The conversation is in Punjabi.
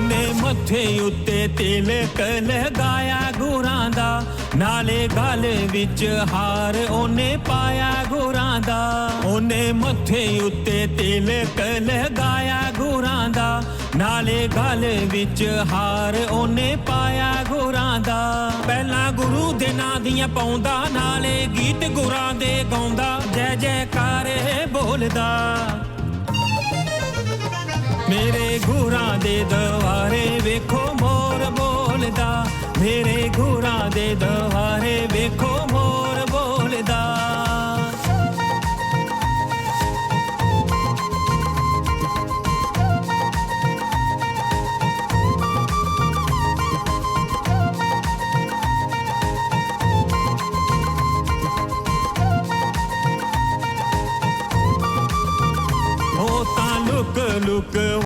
ਮੱਥੇ ਉੱਤੇ ਤਿਲਕ ਲਗਾਇਆ ਗੁਰਾਂ ਦਾ, ਨਾਲੇ ਗਲ ਵਿੱਚ ਹਾਰ ਉਹਨੇ ਪਾਇਆ ਗੁਰਾਂ ਦਾ। ਉਹਨੇ ਮੱਥੇ ਉੱਤੇ ਤਿਲਕ ਲਗਾਇਆ ਗੁਰਾਂ ਦਾ, ਨਾਲੇ ਗਲ ਵਿੱਚ ਹਾਰ ਉਹਨੇ ਪਾਇਆ ਗੁਰਾਂ ਦਾ। ਪਹਿਲਾਂ ਗੁਰੂ ਦੇ ਨਾਂ ਦੀਆਂ ਪਾਉਂਦਾ, ਨਾਲੇ ਗੀਤ ਗੁਰਾਂ ਦੇ ਗਾਉਂਦਾ, ਜੈ ਜੈਕਾਰ ਬੋਲਦਾ। ਮੇਰੇ ਗੁਰਾਂ ਦੇ ਦਵਾਰੇ ਵੇਖੋ ਮੋਰ ਬੋਲਦਾ। ਮੇਰੇ ਗੁਰਾਂ ਦੇ ਦਵਾਰੇ ਵੇਖੋ malucão.